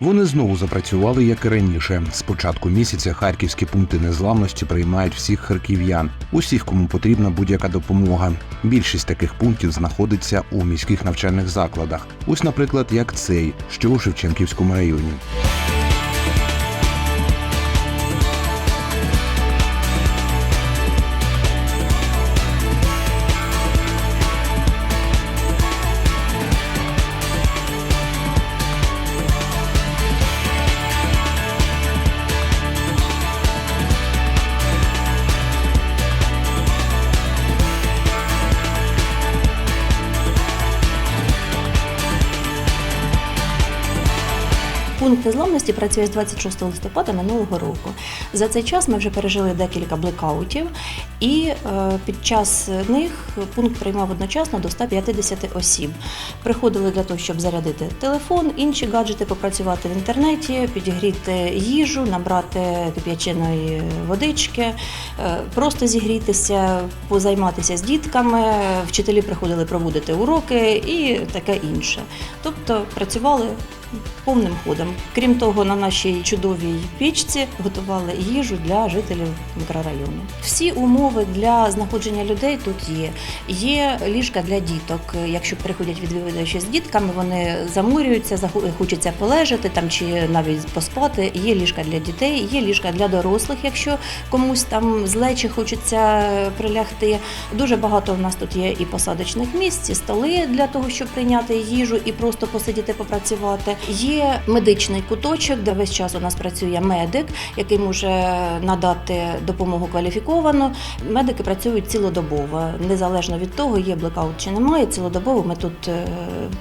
Вони знову запрацювали, як і раніше. З початку місяця харківські пункти незламності приймають всіх харків'ян, усіх, кому потрібна будь-яка допомога. Більшість таких пунктів знаходиться у міських навчальних закладах. Ось, наприклад, як цей, що у Шевченківському районі. Пункт незламності працює з 26 листопада минулого року. За цей час ми вже пережили декілька блекаутів, і е, під час них пункт приймав одночасно до 150 осіб. Приходили для того, щоб зарядити телефон, інші гаджети, попрацювати в інтернеті, підігріти їжу, набрати кип'яченої водички, е, просто зігрітися, позайматися з дітками. Вчителі приходили проводити уроки і таке інше. Тобто працювали повним ходом. Крім того, на нашій чудовій пічці готували їжу для жителів мікрорайону. Всі умови для знаходження людей тут є. Є ліжка для діток. Якщо приходять відвідувачі з дітками, вони замурюються, хочеться полежати там чи навіть поспати. Є ліжка для дітей, є ліжка для дорослих, якщо комусь там зле чи хочеться прилягти. Дуже багато в нас тут є і посадочних місць, і столи для того, щоб прийняти їжу і просто посидіти, попрацювати. Є медичний куточок, де весь час у нас працює медик, який може надати допомогу кваліфіковану. Медики працюють цілодобово, незалежно від того, є блекаут чи немає. Цілодобово ми тут е,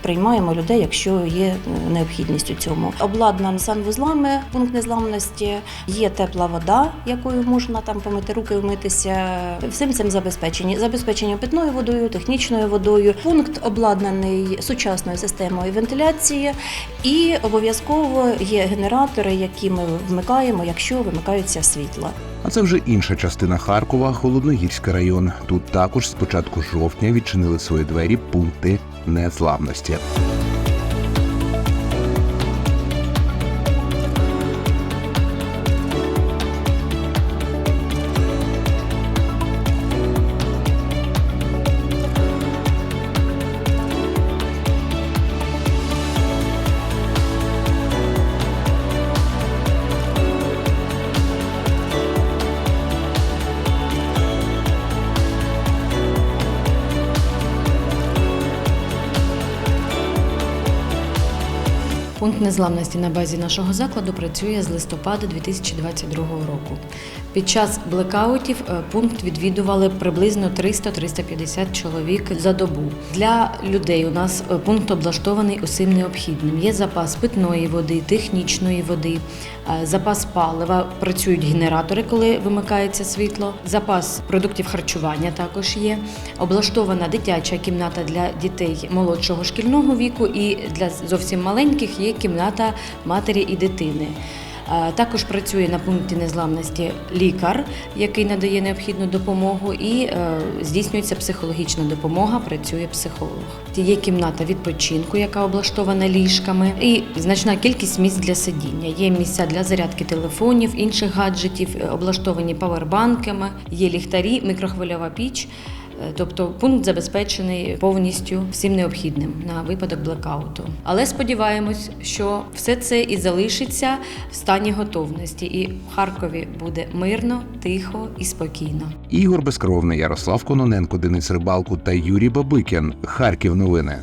приймаємо людей, якщо є е, необхідність у цьому. Обладнаний санвузлами, пункт незламності, є тепла вода, якою можна там помити руки, вмитися. Всім цим забезпечені. Забезпечені питною водою, технічною водою. Пункт обладнаний сучасною системою вентиляції, і обов'язково є генератори, які ми вмикаємо, якщо вимикаються світла. А це вже інша частина Харкова, Холодногірський район. Тут також з початку жовтня відчинили свої двері пункти незламності. Пункт незламності на базі нашого закладу працює з листопада 2022 року. Під час блекаутів е, пункт відвідували приблизно 300-350 чоловік за добу. Для людей у нас е, пункт облаштований усім необхідним. Є запас питної води, технічної води, запас палива, працюють генератори, коли вимикається світло. Запас продуктів харчування також є. Облаштована дитяча кімната для дітей молодшого шкільного віку і для зовсім маленьких є кімната матері і дитини. Також працює на пункті незламності лікар, який надає необхідну допомогу, і е, здійснюється психологічна допомога, працює психолог. Є кімната відпочинку, яка облаштована ліжками, і значна кількість місць для сидіння. Є місця для зарядки телефонів, інших гаджетів, е, облаштовані павербанками, є ліхтарі, мікрохвильова піч. Тобто пункт забезпечений повністю всім необхідним на випадок блекауту. Але сподіваємось, що все це і залишиться в стані готовності, і в Харкові буде мирно, тихо і спокійно. Ігор Безкровний, Ярослав Кононенко, Денис Рибалку та Юрій Бабикін. Харків новини.